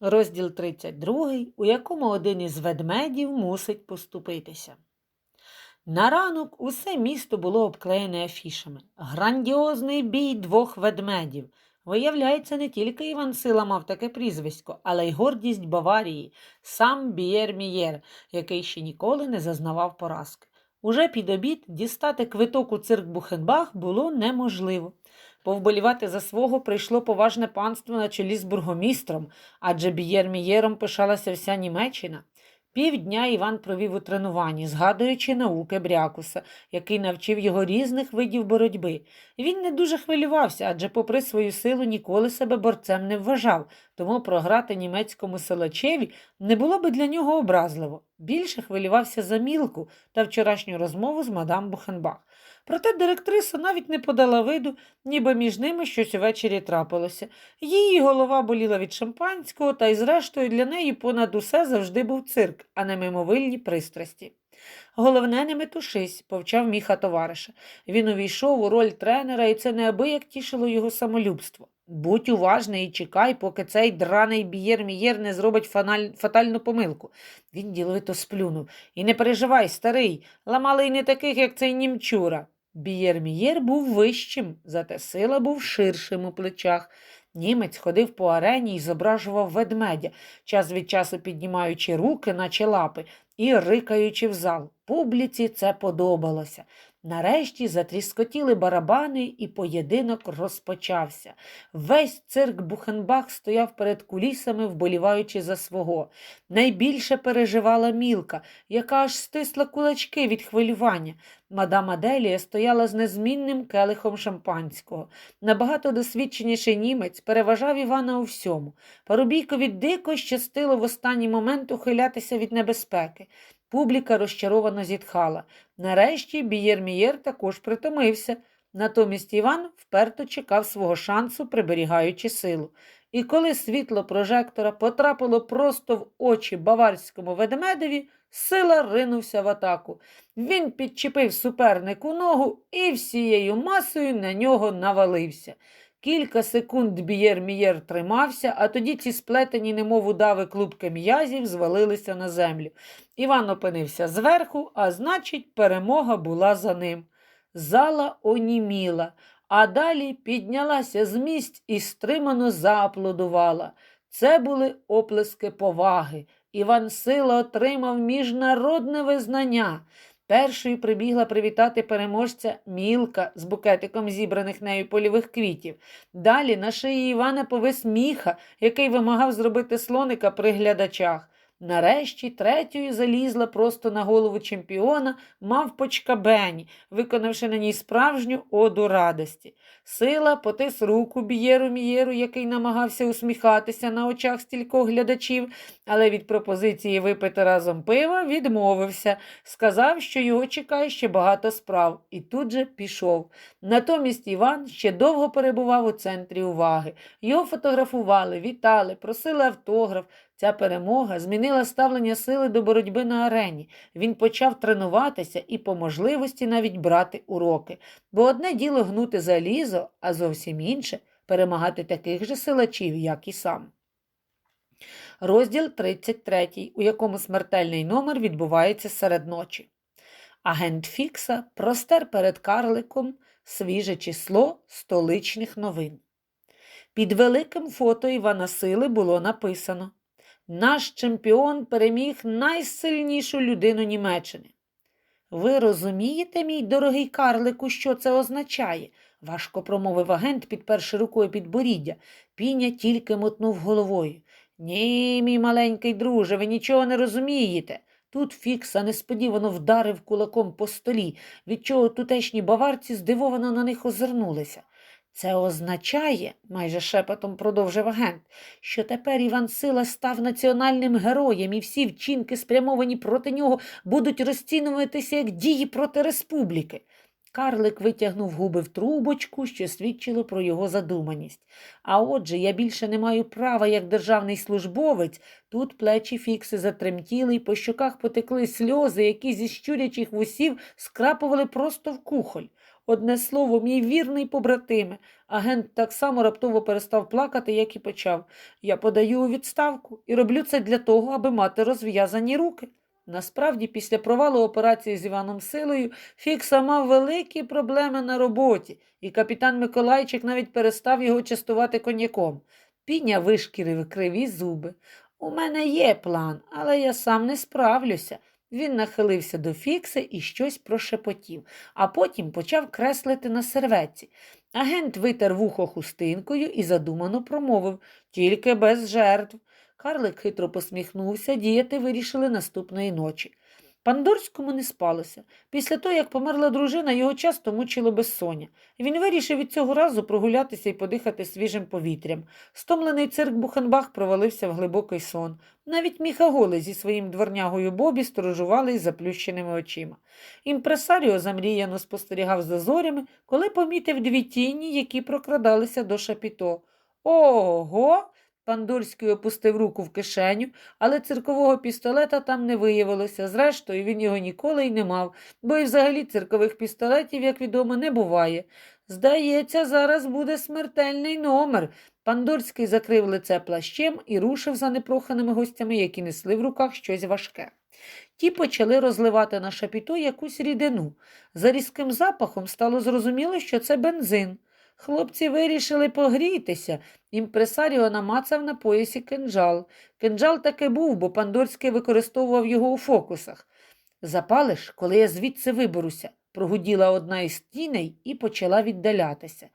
Розділ 32, у якому один із ведмедів мусить поступитися. На ранок усе місто було обклеєне афішами. Грандіозний бій двох ведмедів. Виявляється, не тільки Іван Сила мав таке прізвисько, але й гордість Баварії, сам Бієр Мієр, який ще ніколи не зазнавав поразки. Уже під обід дістати квиток у цирк Бухенбах було неможливо. Повболівати за свого прийшло поважне панство на чолі з бургомістром, адже Бієр Мієром пишалася вся Німеччина. Півдня Іван провів у тренуванні, згадуючи науки Брякуса, який навчив його різних видів боротьби. Він не дуже хвилювався, адже, попри свою силу, ніколи себе борцем не вважав, тому програти німецькому силачеві не було би для нього образливо. Більше хвилювався за мілку та вчорашню розмову з мадам Бухенбах. Проте директриса навіть не подала виду, ніби між ними щось увечері трапилося. Її голова боліла від шампанського, та й зрештою для неї понад усе завжди був цирк, а не мимовильні пристрасті. Головне, не метушись, повчав міха товариша. Він увійшов у роль тренера, і це неабияк тішило його самолюбство. Будь уважний і чекай, поки цей драний бієр-мієр не зробить фаналь... фатальну помилку. Він діловито сплюнув. І не переживай, старий, ламали й не таких, як цей німчура. Бієр-мієр був вищим, зате сила був ширшим у плечах. Німець ходив по арені і зображував ведмедя, час від часу піднімаючи руки, наче лапи, і рикаючи в зал. Публіці це подобалося. Нарешті затріскотіли барабани, і поєдинок розпочався. Весь цирк Бухенбах стояв перед кулісами, вболіваючи за свого. Найбільше переживала мілка, яка аж стисла кулачки від хвилювання. Мадам Аделія стояла з незмінним келихом шампанського. Набагато досвідченіший німець переважав Івана у всьому. Парубійкові дико щастило в останній момент ухилятися від небезпеки. Публіка розчаровано зітхала. Нарешті Бієр-Мієр також притомився. Натомість Іван вперто чекав свого шансу, приберігаючи силу. І коли світло прожектора потрапило просто в очі баварському ведмедеві, сила ринувся в атаку. Він підчепив супернику ногу і всією масою на нього навалився. Кілька секунд Бієр-Мієр тримався, а тоді ці сплетені, немов удави клубки м'язів, звалилися на землю. Іван опинився зверху, а значить, перемога була за ним. Зала оніміла, а далі піднялася з місць і стримано зааплодувала. Це були оплески поваги. Іван Сила отримав міжнародне визнання. Першою прибігла привітати переможця Мілка з букетиком зібраних нею польових квітів. Далі на шиї Івана повис міха, який вимагав зробити слоника при глядачах. Нарешті третьою залізла просто на голову чемпіона мавпочка Бені, виконавши на ній справжню оду радості. Сила потис руку Бієру Мієру, який намагався усміхатися на очах стількох глядачів, але від пропозиції випити разом пива відмовився, сказав, що його чекає ще багато справ, і тут же пішов. Натомість Іван ще довго перебував у центрі уваги. Його фотографували, вітали, просили автограф. Ця перемога змінила ставлення сили до боротьби на арені. Він почав тренуватися і по можливості навіть брати уроки. Бо одне діло гнути залізо, а зовсім інше перемагати таких же силачів, як і сам. Розділ 33, у якому смертельний номер відбувається серед ночі. Агент Фікса простер перед карликом свіже число столичних новин. Під великим фото Івана Сили було написано Наш чемпіон переміг найсильнішу людину Німеччини. Ви розумієте, мій дорогий карлику, що це означає? важко промовив агент, підперши рукою підборіддя. Піня тільки мотнув головою. Ні, мій маленький друже, ви нічого не розумієте. Тут Фікса несподівано вдарив кулаком по столі, від чого тутешні баварці здивовано на них озирнулися. Це означає, майже шепотом продовжив агент, що тепер Іван Сила став національним героєм, і всі вчинки, спрямовані проти нього, будуть розцінюватися як дії проти республіки. Карлик витягнув губи в трубочку, що свідчило про його задуманість. А отже, я більше не маю права, як державний службовець. Тут плечі фікси затремтіли, і по щоках потекли сльози, які зі щурячих вусів скрапували просто в кухоль. Одне слово, мій вірний побратиме. Агент так само раптово перестав плакати, як і почав. Я подаю у відставку і роблю це для того, аби мати розв'язані руки. Насправді, після провалу операції з Іваном Силою, Фікса мав великі проблеми на роботі, і капітан Миколайчик навіть перестав його частувати коньяком. Піня вишкірив криві зуби. У мене є план, але я сам не справлюся. Він нахилився до Фікса і щось прошепотів, а потім почав креслити на серветці. Агент витер вухо хустинкою і задумано промовив тільки без жертв. Карлик хитро посміхнувся, діяти вирішили наступної ночі. Пандорському не спалося. Після того, як померла дружина, його часто мучило безсоння. Він вирішив від цього разу прогулятися і подихати свіжим повітрям. Стомлений цирк Бухенбах провалився в глибокий сон. Навіть Міха Голий зі своїм дворнягою Бобі сторожували із заплющеними очима. Імпресаріо замріяно спостерігав за зорями, коли помітив дві тіні, які прокрадалися до шапіто. Ого! Пандорський опустив руку в кишеню, але циркового пістолета там не виявилося. Зрештою, він його ніколи й не мав, бо і взагалі циркових пістолетів, як відомо, не буває. Здається, зараз буде смертельний номер. Пандорський закрив лице плащем і рушив за непроханими гостями, які несли в руках щось важке. Ті почали розливати на шапіто якусь рідину. За різким запахом стало зрозуміло, що це бензин. Хлопці вирішили погрітися. Імпресаріо намацав на поясі кинджал. Кинджал таки був, бо Пандорський використовував його у фокусах. Запалиш, коли я звідси виберуся, прогуділа одна із тіней і почала віддалятися.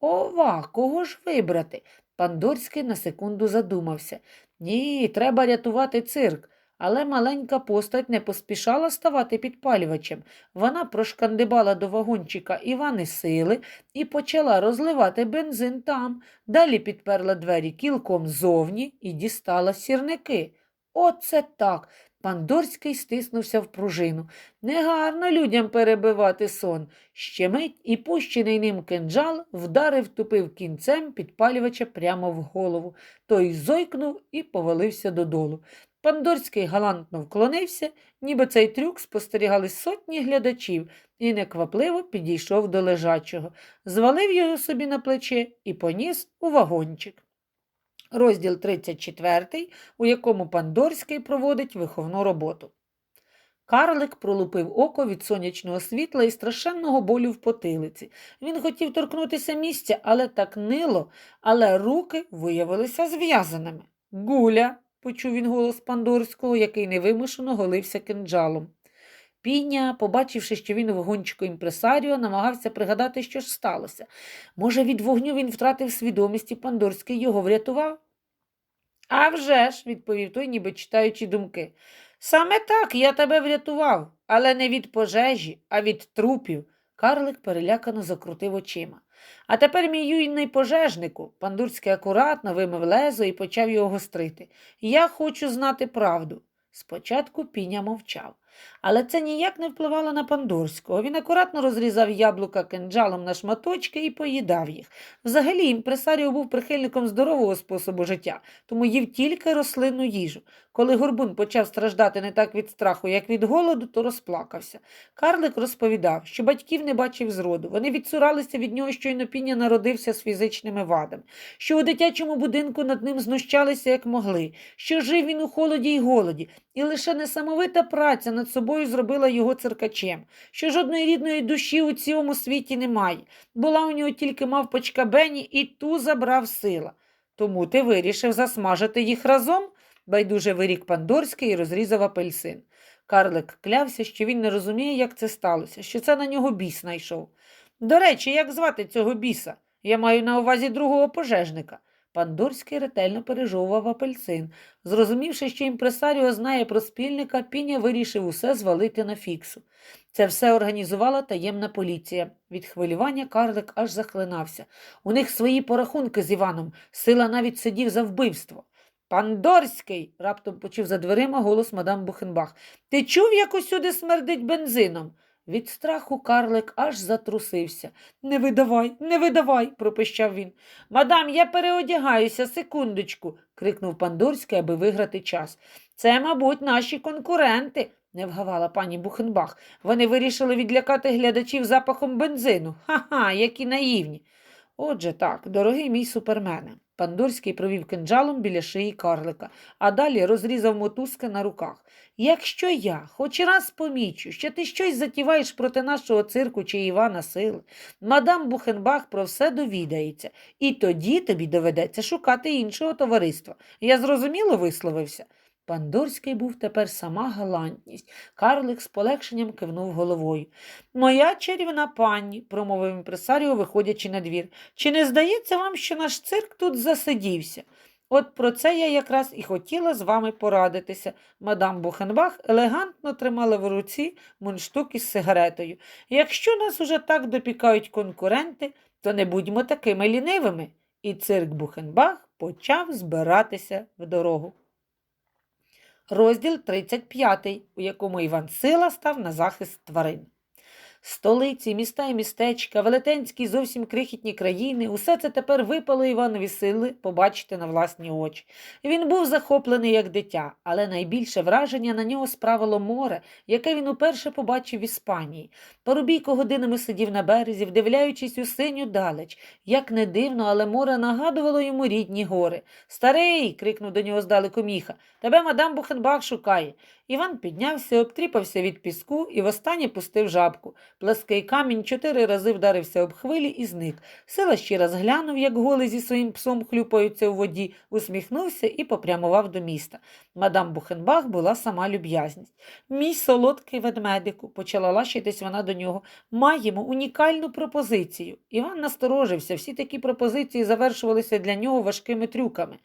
Ова, кого ж вибрати? Пандорський на секунду задумався. Ні, треба рятувати цирк. Але маленька постать не поспішала ставати підпалювачем. Вона прошкандибала до вагончика Івани сили і почала розливати бензин там. Далі підперла двері кілком ззовні і дістала сірники. Оце так. Пандорський стиснувся в пружину. Негарно людям перебивати сон. Ще мить і пущений ним кинджал вдарив тупив кінцем підпалювача прямо в голову. Той зойкнув і повалився додолу. Пандорський галантно вклонився, ніби цей трюк спостерігали сотні глядачів, і неквапливо підійшов до лежачого, звалив його собі на плече і поніс у вагончик. Розділ 34, у якому Пандорський проводить виховну роботу. Карлик пролупив око від сонячного світла і страшенного болю в потилиці. Він хотів торкнутися місця, але так нило, але руки виявилися зв'язаними. Гуля, почув він голос Пандорського, який невимушено голився кинджалом. Піня, побачивши, що він у вагончику імпресаріо, намагався пригадати, що ж сталося. Може, від вогню він втратив свідомість і Пандорський його врятував? «А вже ж», – відповів той, ніби читаючи думки. Саме так я тебе врятував, але не від пожежі, а від трупів. Карлик перелякано закрутив очима. А тепер, мій юний пожежнику, Пандурський акуратно вимив лезо і почав його гострити. Я хочу знати правду. Спочатку піня мовчав. Але це ніяк не впливало на Пандорського. Він акуратно розрізав яблука кинджалом на шматочки і поїдав їх. Взагалі, імпресаріо був прихильником здорового способу життя, тому їв тільки рослинну їжу. Коли горбун почав страждати не так від страху, як від голоду, то розплакався. Карлик розповідав, що батьків не бачив зроду. Вони відсуралися від нього, щойно піня народився з фізичними вадами, що у дитячому будинку над ним знущалися як могли, що жив він у холоді й голоді, і лише несамовита праця над собою зробила його циркачем, що жодної рідної душі у цілому світі немає. Була у нього тільки мавпочка Бені, і ту забрав сила. Тому ти вирішив засмажити їх разом? байдуже вирік Пандорський і розрізав апельсин. Карлик клявся, що він не розуміє, як це сталося, що це на нього біс найшов. До речі, як звати цього біса? Я маю на увазі другого пожежника. Пандорський ретельно пережовував апельсин. Зрозумівши, що імпресаріо знає про спільника, Піня вирішив усе звалити на фіксу. Це все організувала таємна поліція. Від хвилювання карлик аж захлинався. У них свої порахунки з Іваном. Сила навіть сидів за вбивство. Пандорський, раптом почув за дверима голос мадам Бухенбах. Ти чув, як усюди смердить бензином? Від страху карлик аж затрусився. Не видавай, не видавай, пропищав він. Мадам, я переодягаюся, секундочку, крикнув Пандорський, аби виграти час. Це, мабуть, наші конкуренти. не вгавала пані Бухенбах. Вони вирішили відлякати глядачів запахом бензину. Ха-ха, які наївні. Отже так, дорогий мій супермене. Пандурський провів кинджалом біля шиї карлика, а далі розрізав мотузки на руках. Якщо я хоч раз помічу, що ти щось затіваєш проти нашого цирку чи Івана Сили, мадам Бухенбах про все довідається, і тоді тобі доведеться шукати іншого товариства. Я зрозуміло висловився. Пандорський був тепер сама галантність. Карлик з полегшенням кивнув головою. Моя чарівна пані, промовив імпресаріо, виходячи на двір, чи не здається вам, що наш цирк тут засидівся? От про це я якраз і хотіла з вами порадитися. Мадам Бухенбах елегантно тримала в руці мундштук із сигаретою. Якщо нас уже так допікають конкуренти, то не будьмо такими лінивими. І цирк Бухенбах почав збиратися в дорогу. Розділ 35, у якому Іван Сила став на захист тварин. Столиці, міста і містечка, велетенські зовсім крихітні країни, усе це тепер випало Іванові сили побачити на власні очі. Він був захоплений як дитя, але найбільше враження на нього справило море, яке він уперше побачив в Іспанії. Парубійко годинами сидів на березі, вдивляючись у синю далеч. Як не дивно, але море нагадувало йому рідні гори. Старий. крикнув до нього здалеку міха. Тебе мадам Бухенбах шукає. Іван піднявся, обтріпався від піску і востаннє пустив жабку. Плаский камінь чотири рази вдарився об хвилі і зник. Сила ще раз глянув, як голи зі своїм псом хлюпаються у воді, усміхнувся і попрямував до міста. Мадам Бухенбах була сама люб'язність. Мій солодкий ведмедику, почала лащитись вона до нього. Маємо унікальну пропозицію. Іван насторожився, всі такі пропозиції завершувалися для нього важкими трюками.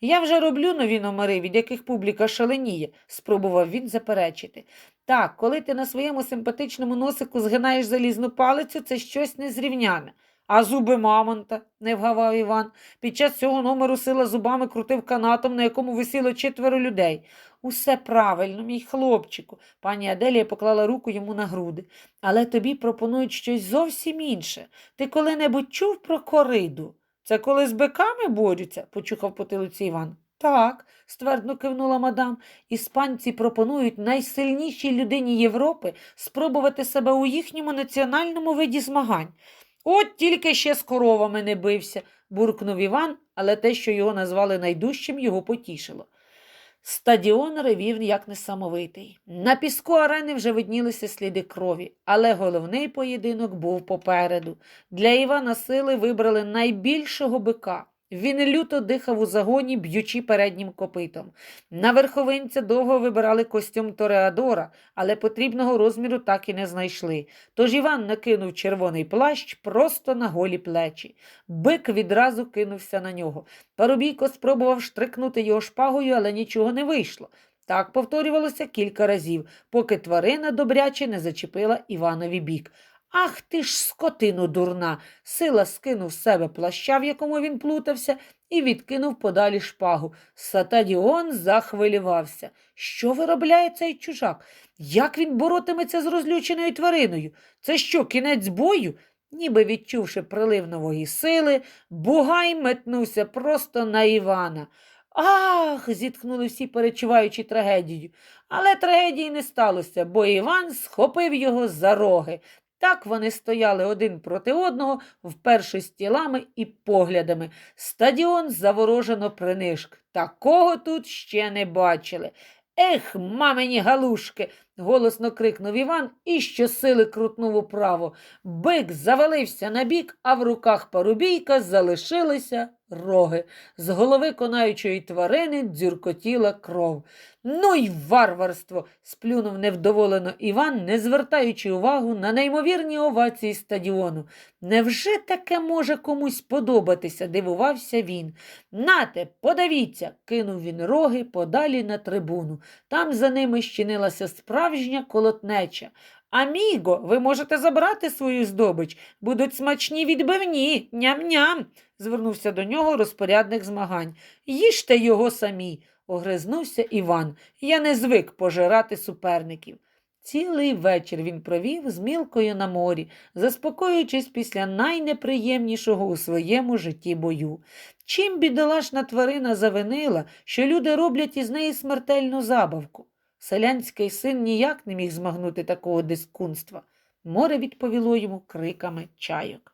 Я вже роблю нові номери, від яких публіка шаленіє, спробував він заперечити. Так, коли ти на своєму симпатичному носику згинаєш залізну палицю, це щось незрівняне. А зуби мамонта, не вгавав Іван. Під час цього номеру сила зубами крутив канатом, на якому висіло четверо людей. Усе правильно, мій хлопчику. Пані Аделія поклала руку йому на груди. Але тобі пропонують щось зовсім інше. Ти коли-небудь чув про кориду? Це коли з биками борються, почухав потилиці Іван. Так, ствердно кивнула мадам. Іспанці пропонують найсильнішій людині Європи спробувати себе у їхньому національному виді змагань. От тільки ще з коровами не бився, буркнув Іван, але те, що його назвали найдужчим, його потішило. Стадіон ревів як несамовитий. На піску арени вже виднілися сліди крові, але головний поєдинок був попереду. Для Івана сили вибрали найбільшого бика. Він люто дихав у загоні, б'ючи переднім копитом. На верховинця довго вибирали костюм Тореадора, але потрібного розміру так і не знайшли. Тож Іван накинув червоний плащ просто на голі плечі. Бик відразу кинувся на нього. Парубійко спробував штрикнути його шпагою, але нічого не вийшло. Так повторювалося кілька разів, поки тварина добряче не зачепила Іванові бік. Ах ти ж, скотину дурна. Сила скинув з себе плаща, в якому він плутався, і відкинув подалі шпагу. Сатадіон захвилювався. Що виробляє цей чужак? Як він боротиметься з розлюченою твариною? Це що, кінець бою? Ніби відчувши прилив нової сили, Бугай метнувся просто на Івана. Ах. зітхнули всі, перечуваючи трагедію. Але трагедії не сталося, бо Іван схопив його за роги. Так вони стояли один проти одного, вперше з тілами і поглядами. Стадіон заворожено принишк. Такого тут ще не бачили. Ех, мамині галушки. голосно крикнув Іван і щосили крутнув управо. Бик завалився на бік, а в руках парубійка залишилися роги. З голови конаючої тварини дзюркотіла кров. Ну й варварство. сплюнув невдоволено Іван, не звертаючи увагу на неймовірні овації стадіону. Невже таке може комусь подобатися? дивувався він. Нате, подивіться, кинув він роги подалі на трибуну. Там за ними щинилася справжня колотнеча. Аміго, ви можете забрати свою здобич. Будуть смачні відбивні. Ням-ням. Звернувся до нього розпорядник змагань. Їжте його самі, огризнувся Іван. Я не звик пожирати суперників. Цілий вечір він провів з мілкою на морі, заспокоюючись після найнеприємнішого у своєму житті бою. Чим бідолашна тварина завинила, що люди роблять із неї смертельну забавку? Селянський син ніяк не міг змагнути такого дискунства. Море відповіло йому криками чайок.